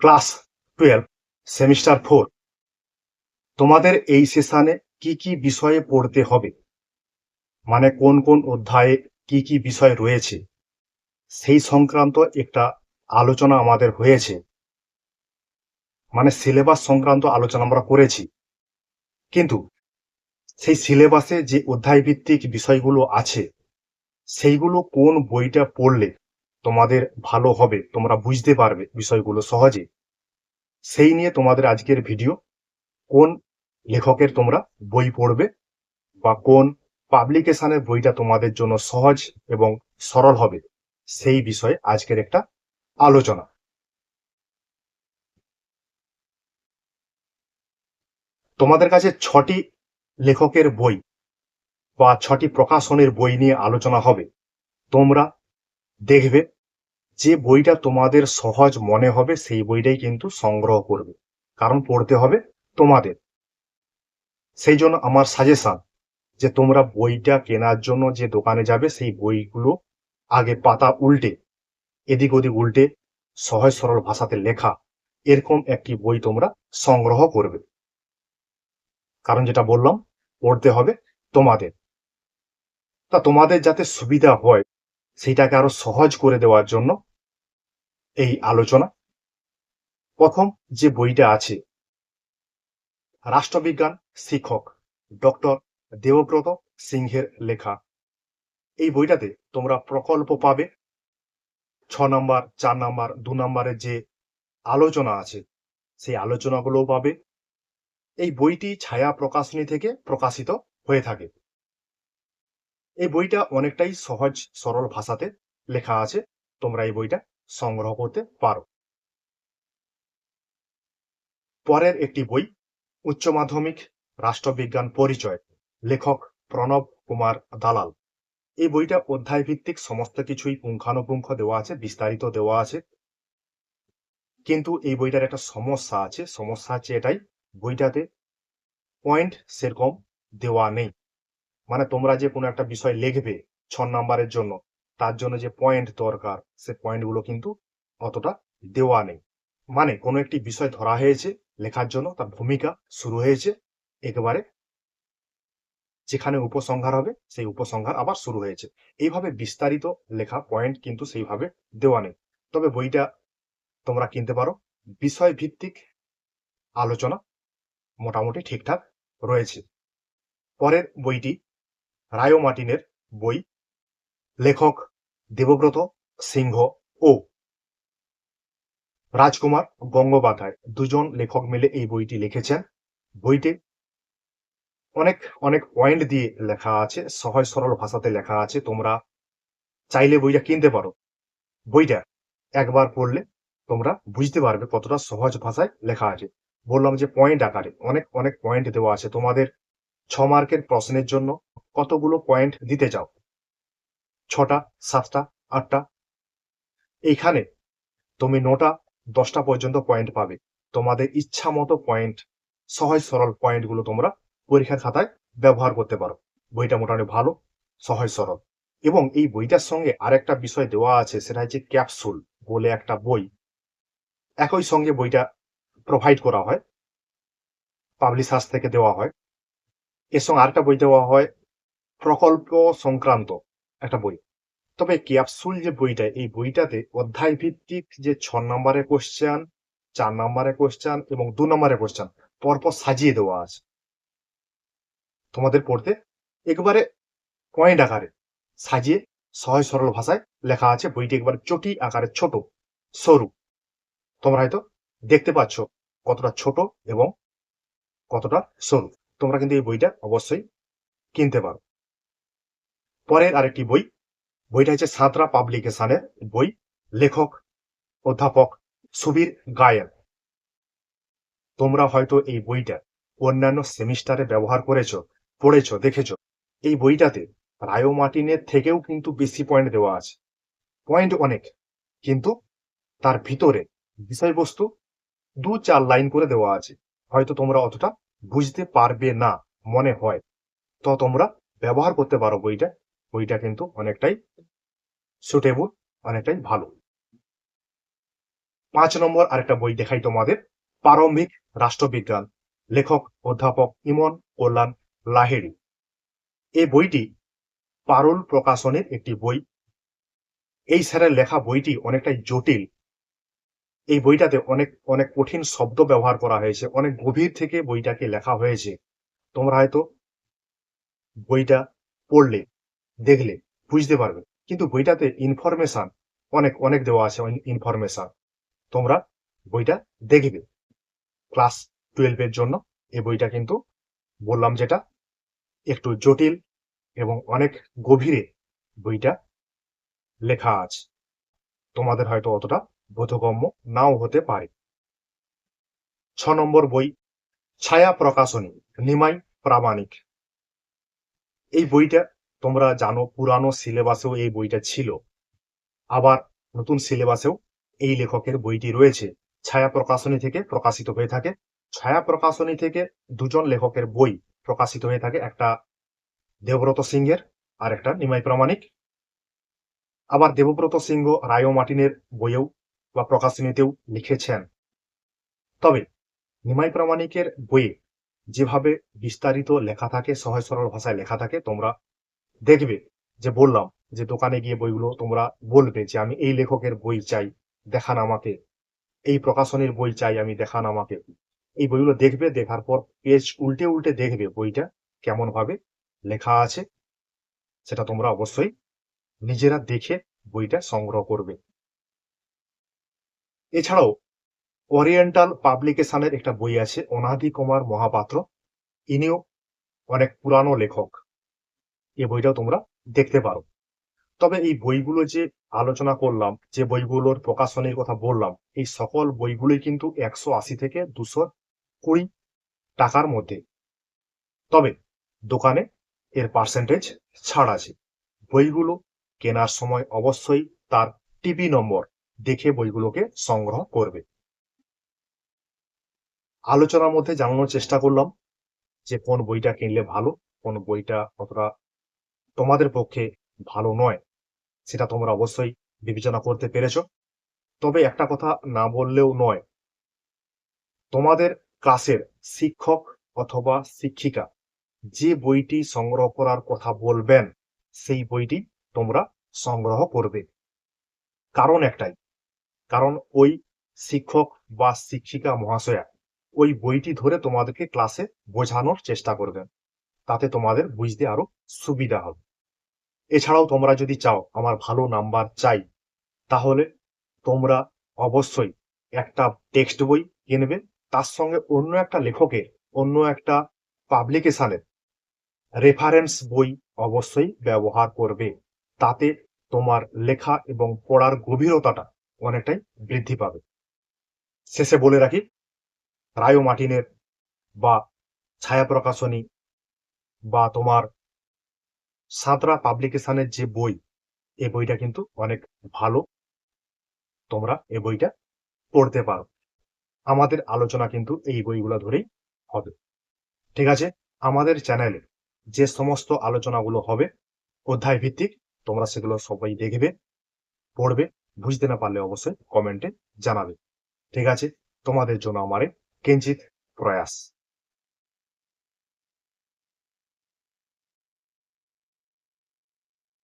Class twelve, semester four. তোমাদের এই সেশনে কি কি বিষয়ে পড়তে হবে? মানে কোন কোন অধ্যায়ে কি কি বিষয় রয়েছে? সেই সংক্রান্ত একটা আলোচনা আমাদের হয়েছে। মানে সিলেবাস সংক্রান্ত আলোচনা আমরা করেছি। কিন্তু সেই সিলেবাসে যে অধ্যায় ভিত্তিক বিষয়গুলো আছে, সেইগুলো কোন বইটা পড়লে তোমাদের ভালো হবে, তোমরা বুঝতে পারবে বিষয়গুলো সহজে। সেই নিয়ে তোমাদের আজকের ভিডিও, কোন লেখকের তোমরা বই পড়বে বা কোন পাবলিকেশনের বইটা তোমাদের জন্য সহজ এবং সরল হবে, সেই বিষয়ে আজকের একটা আলোচনা। তোমাদের কাছে ছটি লেখকের বই বা ছটি প্রকাশনের বই নিয়ে আলোচনা হবে, তোমরা দেখবে যে বইটা তোমাদের সহজ মনে হবে, সেই বইটাই কিন্তু সংগ্রহ করবে। কারণ পড়তে হবে তোমাদের। সেই জন্য আমার সাজেশন যে তোমরা বইটা কেনার জন্য যে দোকানে যাবে, সেই বইগুলো আগে পাতা উল্টে, এদিক ওদিক উল্টে সহজ সরল ভাষাতে লেখা, এরকম একটি বই তোমরা সংগ্রহ করবে। কারণ যেটা বললাম, পড়তে হবে তোমাদের। তা তোমাদের যাতে সুবিধা হয় সেইটাকে আরও সহজ করে দেওয়ার জন্য এই আলোচনা। প্রথম যে বইটা আছে, রাষ্ট্রবিজ্ঞান শিক্ষক ডক্টর দেবব্রত সিংহের লেখা। এই বইটাতে তোমরা প্রকল্প পাবে। ছ নম্বর, চার নম্বর, দু নম্বরের যে আলোচনা আছে, সেই আলোচনাগুলোও পাবে। এই বইটি ছায়া প্রকাশনী থেকে প্রকাশিত হয়ে থাকে। এই বইটা অনেকটাই সহজ, সরল ভাষাতে লেখা আছে। তোমরা এই বইটা সংগ্রহ করতে পারো। পরের একটি বই, উচ্চ মাধ্যমিক রাষ্ট্রবিজ্ঞান পরিচয়, লেখক প্রণব কুমার দালাল। এই বইটা অধ্যায় ভিত্তিক সমস্ত কিছুই পুঙ্খানুপুঙ্খ দেওয়া আছে, বিস্তারিত দেওয়া আছে। কিন্তু এই বইটার একটা সমস্যা আছে। সমস্যা আছে এটাই, বইটাতে পয়েন্ট সেরকম দেওয়া নেই। মানে তোমরা যে কোনো একটা বিষয় লিখবে ছ নাম্বারের জন্য, তার জন্য যে পয়েন্ট দরকার, সে পয়েন্টগুলো কিন্তু অতটা দেওয়া নেই। মানে কোনো একটি বিষয় ধরা হয়েছে, লেখার জন্য তার ভূমিকা শুরু হয়েছে, একেবারে যেখানে উপসংহার হবে, সেই উপসংহার আবার শুরু হয়েছে। এইভাবে বিস্তারিত লেখা পয়েন্ট কিন্তু সেইভাবে দেওয়া নেই। তবে বইটা তোমরা কিনতে পারো। বিষয় ভিত্তিক আলোচনা মোটামুটি ঠিকঠাক রয়েছে। পরের বইটি রায়ো মার্টিনের বই, লেখক দেবব্রত সিংহ ও রাজকুমার গঙ্গোপাধ্যায়। দুজন লেখক মিলে এই বইটি লিখেছেন। বইটি অনেক অনেক পয়েন্ট দিয়ে লেখা আছে, সহজ সরল ভাষাতে লেখা আছে, তোমরা চাইলে বইটা কিনতে পারো। বইটা একবার পড়লে তোমরা বুঝতে পারবে কতটা সহজ ভাষায় লেখা আছে। বললাম যে পয়েন্ট আকারে, অনেক অনেক পয়েন্ট দেওয়া আছে। তোমাদের ছ মার্কের প্রশ্নের জন্য কতগুলো পয়েন্ট দিতে চাও? ছটা, সাতটা, আটটা? এইখানে তুমি নটা, দশটা পর্যন্ত পয়েন্ট পাবে। তোমাদের ইচ্ছা মতো পয়েন্ট সহজ সরল পয়েন্টগুলো তোমরা পরীক্ষার খাতায় ব্যবহার করতে পারো। বইটা মোটামুটি ভালো, সহজ সরল। এবং এই বইটার সঙ্গে আরেকটা বিষয় দেওয়া আছে, সেটা হচ্ছে ক্যাপসুল বলে একটা বই। একই সঙ্গে বইটা প্রোভাইড করা হয় পাবলিশার্স থেকে দেওয়া হয়। এর সঙ্গে আরেকটা বই দেওয়া হয় প্রকল্প সংক্রান্ত একটা বই। তবে ক্যাপসুল যে বইটা, এই বইটাতে অধ্যায় ভিত্তিক যে ছ নম্বরের কোশ্চেন চার নম্বরের কোশ্চেন এবং দু নম্বরের কোশ্চেন পরপর সাজিয়ে দেওয়া আছে। তোমাদের পড়তে একবারে পয়েন্ট আকারে সাজিয়ে সহজ সরল ভাষায় লেখা আছে, বইটি একবার চটি আকারে ছোট, সরু। তোমরা হয়তো দেখতে পাচ্ছ কতটা ছোট এবং কতটা সরু। তোমরা কিন্তু এই বইটা অবশ্যই কিনতে পারো। পরের আরেকটি বই, বইটা হচ্ছে সাঁতরা পাবলিকেশনের বই, লেখক, অধ্যাপক সুবীর গায়েন তোমরা হয়তো এই বইটা অন্যান্য সেমিস্টারে ব্যবহার করেছ, পড়েছ, দেখেছ। এই বইটাতে রায়ো মার্টিনের থেকেও কিন্তু বেশি পয়েন্ট দেওয়া আছে। পয়েন্ট অনেক, কিন্তু তার ভিতরে বিষয়বস্তু দু চার লাইন করে দেওয়া আছে। হয়তো তোমরা অতটা বুঝতে পারবে না, মনে হয়। তো তোমরা ব্যবহার করতে পারো বইটা। বইটা কিন্তু অনেকটাই সুটেবল অনেকটাই ভালো। পাঁচ নম্বর আরেকটা বই দেখাই তোমাদের, প্রারম্ভিক রাষ্ট্রবিজ্ঞান, লেখক, অধ্যাপক ইমন কল্যাণ লাহিড়ী। এই বইটি পারুল প্রকাশনের একটি বই। এই স্যারের লেখা বইটি অনেকটাই জটিল। এই বইটাতে অনেক অনেক কঠিন শব্দ ব্যবহার করা হয়েছে, অনেক গভীর থেকে বইটাকে লেখা হয়েছে। তোমরা হয়তো বইটা পড়লে। দেখলে বুঝতে পারবে। কিন্তু বইটাতে ইনফরমেশন অনেক অনেক দেওয়া আছে ইনফরমেশন তোমরা বইটা দেখবে। ক্লাস টুয়েলভের জন্য এই বইটা কিন্তু বললাম যেটা একটু জটিল এবং অনেক গভীরে বইটা লেখা আছে। তোমাদের হয়তো অতটা বোধগম্য নাও হতে পারে। ছ নম্বর বই, ছায়া প্রকাশনী, নিমাই প্রামাণিক। এই বইটা তোমরা জানো পুরানো সিলেবাসেও এই বইটা ছিল। আবার নতুন সিলেবাসেও এই লেখকের বইটি রয়েছে। ছায়া প্রকাশনী থেকে প্রকাশিত হয়ে থাকে। ছায়া প্রকাশনী থেকে দুজন লেখকের বই প্রকাশিত হয়ে থাকে, একটা দেবব্রত সিংহের আর একটা নিমাই প্রামাণিক। আবার দেবব্রত সিংহ রায় মার্টিনের বইয়েও বা প্রকাশনীতেও লিখেছেন। তবে নিমাই প্রামাণিকের বইয়ে যেভাবে বিস্তারিত লেখা থাকে, সহজ সরল ভাষায় লেখা থাকে, তোমরা দেখবে যে বললাম যে দোকানে গিয়ে বইগুলো তোমরা বলবে যে আমি এই লেখকের বই চাই, দেখান আমাকে। এই প্রকাশনীর বই চাই আমি, দেখান আমাকে। এই বইগুলো দেখবে, দেখার পর পেজ উল্টে উল্টে দেখবে বইটা কেমন ভাবে লেখা আছে। সেটা তোমরা অবশ্যই নিজেরা দেখে বইটা সংগ্রহ করবে। এছাড়াও ওরিয়েন্টাল পাবলিকেশনের একটা বই আছে অনাদি কুমার মহাপাত্র। ইনিও অনেক পুরানো লেখক। এই বইটাও তোমরা দেখতে পারো। তবে এই বইগুলো যে আলোচনা করলাম, যে বইগুলোর প্রকাশনের কথা বললাম, এই সকল বইগুলোই কিন্তু একশো আশি থেকে দুশো কুড়ি টাকার মধ্যে। তবে দোকানে এর পার্সেন্টেজ ছাড় আছে। বইগুলো কেনার সময় অবশ্যই তার টিপি নম্বর দেখে বইগুলোকে সংগ্রহ করবে। আলোচনার মধ্যে জানানোর চেষ্টা করলাম যে কোন বইটা কিনলে ভালো, কোন বইটা কতটা তোমাদের পক্ষে ভালো নয়। সেটা তোমরা অবশ্যই বিবেচনা করতে পেরেছ। তবে একটা কথা না বললেও নয়। তোমাদের ক্লাসের শিক্ষক অথবা শিক্ষিকা যে বইটি সংগ্রহ করার কথা বলবেন, সেই বইটি তোমরা সংগ্রহ করবে। কারণ একটাই, কারণ ওই শিক্ষক বা শিক্ষিকা মহাশয়া ওই বইটি ধরে তোমাদেরকে ক্লাসে বোঝানোর চেষ্টা করবেন। তাতে তোমাদের বুঝতে আরও সুবিধা হবে। এছাড়াও তোমরা যদি চাও আমার ভালো নাম্বার চাই, তাহলে তোমরা অবশ্যই একটা টেক্সট বই কিনবে তার সঙ্গে অন্য একটা লেখকের, অন্য একটা পাবলিকেশনের রেফারেন্স বই অবশ্যই ব্যবহার করবে। তাতে তোমার লেখা এবং পড়ার গভীরতাটা অনেকটাই বৃদ্ধি পাবে। শেষে বলে রাখি রায় মার্টিনের বা ছায়া প্রকাশনী বা তোমার সাঁতরা পাবলিকেশনের যে বই এই বইটা কিন্তু অনেক ভালো। তোমরা এই বইটা পড়তে পারো। আমাদের আলোচনা কিন্তু এই বইগুলো ধরেই হবে। ঠিক আছে? আমাদের চ্যানেলে যে সমস্ত আলোচনাগুলো হবে, অধ্যায় ভিত্তিক, তোমরা সেগুলো সবাই দেখবে, পড়বে, বুঝতে না পারলে অবশ্যই কমেন্টে জানাবে। ঠিক আছে? তোমাদের জন্য আমার কিঞ্চিত প্রয়াস।